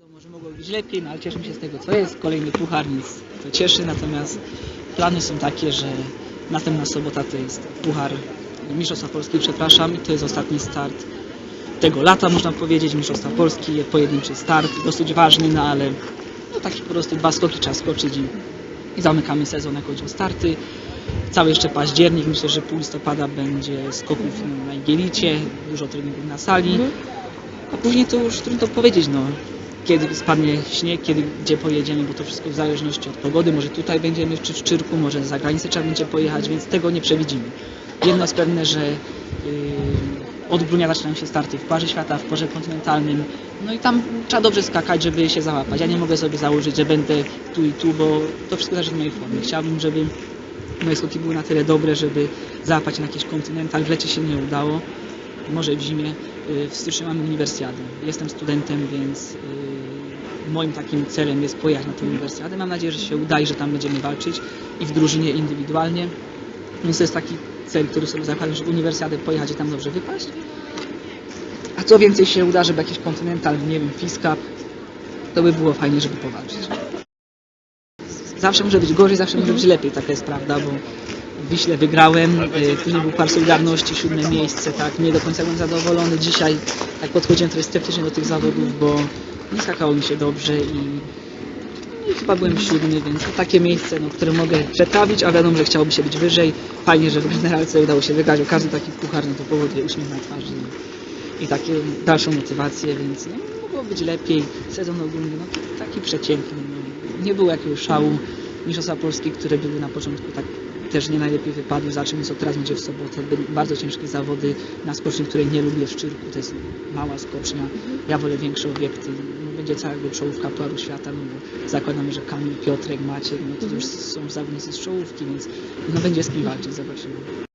No, Może mogło być lepiej, no ale cieszymy się z tego, co jest. Kolejny puchar, nic to cieszy, natomiast plany są takie, że następna sobota to jest puchar Mistrzostwa Polski, przepraszam, i to jest ostatni start tego lata, można powiedzieć, Mistrzostwa Polski, pojedynczy start, dosyć ważny, no ale no taki po prostu dwa skoki trzeba skoczyć i, i zamykamy sezon, jak chodzi o starty. Cały jeszcze październik, myślę, że pół listopada będzie skoków na Igielicie, dużo treningów na sali. A później to już trudno powiedzieć, no, kiedy spadnie śnieg, kiedy, gdzie pojedziemy, bo to wszystko w zależności od pogody. Może tutaj będziemy czy w Czyrku, może za granicę trzeba będzie pojechać, więc tego nie przewidzimy. Jedno jest pewne, że yy, od grudnia zaczynają się starty w Parze Świata, w Porze Kontynentalnym. No i tam trzeba dobrze skakać, żeby się załapać. Ja nie mogę sobie założyć, że będę tu i tu, bo to wszystko zależy od mojej formy. Chciałbym, żeby moje skoki były na tyle dobre, żeby załapać na jakiś kontynental. W lecie się nie udało, może w zimie. Y, W styczniu mamy uniwersjadę. Jestem studentem, więc y, moim takim celem jest pojechać na tę uniwersjadę. Mam nadzieję, że się uda i że tam będziemy walczyć i w drużynie, i indywidualnie. Więc to jest taki cel, który sobie zakładam, żeby uniwersjadę pojechać i tam dobrze wypaść. A co więcej się uda, żeby jakiś kontynental, nie wiem, Fiskap, to by było fajnie, żeby powalczyć. Zawsze może być gorzej, zawsze może być lepiej, taka jest prawda, bo w Wiśle wygrałem, y, później był par Solidarności, siódme miejsce, tak, nie do końca byłem zadowolony. Dzisiaj tak podchodziłem trochę sceptycznie do tych zawodów, bo nie skakało mi się dobrze i, i chyba byłem siódmy, więc to takie miejsce, no, które mogę przetrawić, a wiadomo, że chciałoby się być wyżej. Fajnie, że w generalce udało się wygrać, o każdy taki puchar, no to powoduje uśmiech na twarzy i, i dalszą motywację, więc no, mogło być lepiej. Sezon ogólny, no taki przeciętny, no, nie było jakiegoś szału. Mistrzostwa Polski, które były na początku tak też nie najlepiej wypadły. Zobaczymy, co teraz będzie w sobotę. Bardzo ciężkie zawody na skoczni, której nie lubię w Szczyrku. To jest mała skocznia. Ja wolę większe obiekty. No, będzie cała jakby czołówka Pucharu Świata, no bo zakładamy, że Kamil, Piotrek, Maciek, no to już są zawodnicy z czołówki, więc no, będzie z kim walczyć. Zobaczymy.